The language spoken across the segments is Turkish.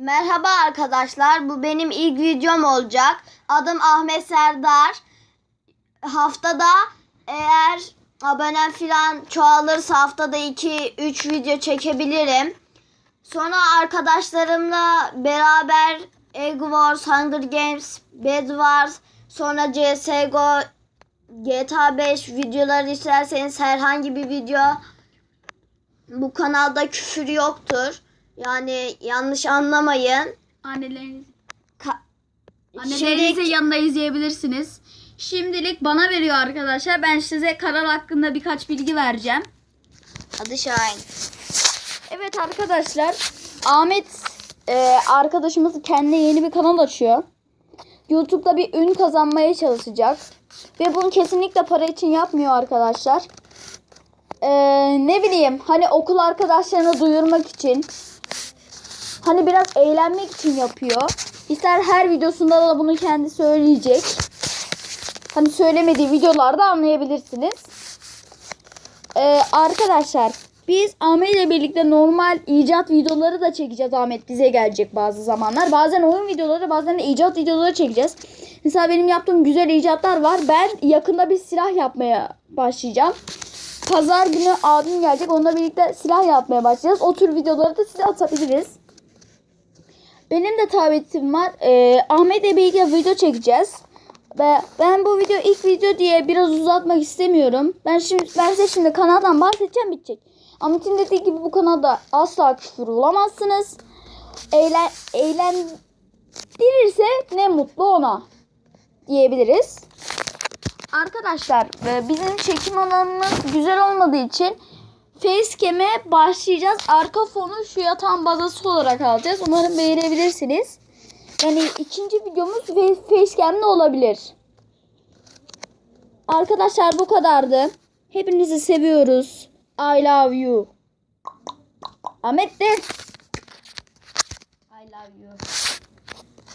Merhaba arkadaşlar. Bu benim ilk videom olacak. Adım Ahmet Serdar. Haftada eğer abonem falan çoğalırsa haftada 2-3 video çekebilirim. Sonra arkadaşlarımla beraber Egg Wars, Hunger Games, Bed Wars, sonra CSGO, GTA 5 videoları isterseniz herhangi bir video bu kanalda küfür yoktur. Yani yanlış anlamayın. Anneleriniz, Ka- annelerinizin yanında izleyebilirsiniz. Şimdilik bana veriyor arkadaşlar. Ben size kanal hakkında birkaç bilgi vereceğim. adı Şahin. Evet arkadaşlar. Ahmet e, arkadaşımız kendine yeni bir kanal açıyor. YouTube'da bir ün kazanmaya çalışacak. Ve bunu kesinlikle para için yapmıyor arkadaşlar. E, ne bileyim hani okul arkadaşlarına duyurmak için. Hani biraz eğlenmek için yapıyor. İster her videosunda da bunu kendi söyleyecek. Hani söylemediği videolarda anlayabilirsiniz. Ee, arkadaşlar biz Ahmet ile birlikte normal icat videoları da çekeceğiz. Ahmet bize gelecek bazı zamanlar. Bazen oyun videoları bazen de icat videoları çekeceğiz. Mesela benim yaptığım güzel icatlar var. Ben yakında bir silah yapmaya başlayacağım. Pazar günü abim gelecek. Onunla birlikte silah yapmaya başlayacağız. O tür videoları da size atabiliriz. Benim de tabletim var. Ee, Ahmet'le birlikte video çekeceğiz. Ve ben bu video ilk video diye biraz uzatmak istemiyorum. Ben şimdi ben size şimdi kanaldan bahsedeceğim bitecek. Ahmet'in dediği gibi bu kanalda asla küfür bulamazsınız. Eğlen, eğlendirirse ne mutlu ona diyebiliriz. Arkadaşlar e, bizim çekim alanımız güzel olmadığı için facecam'e başlayacağız. Arka fonu şu yatağın bazası olarak alacağız. Umarım beğenebilirsiniz. Yani ikinci videomuz face- facecam'de olabilir. Arkadaşlar bu kadardı. Hepinizi seviyoruz. I love you. Ahmet de. I love you.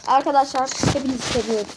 Arkadaşlar hepinizi seviyorum.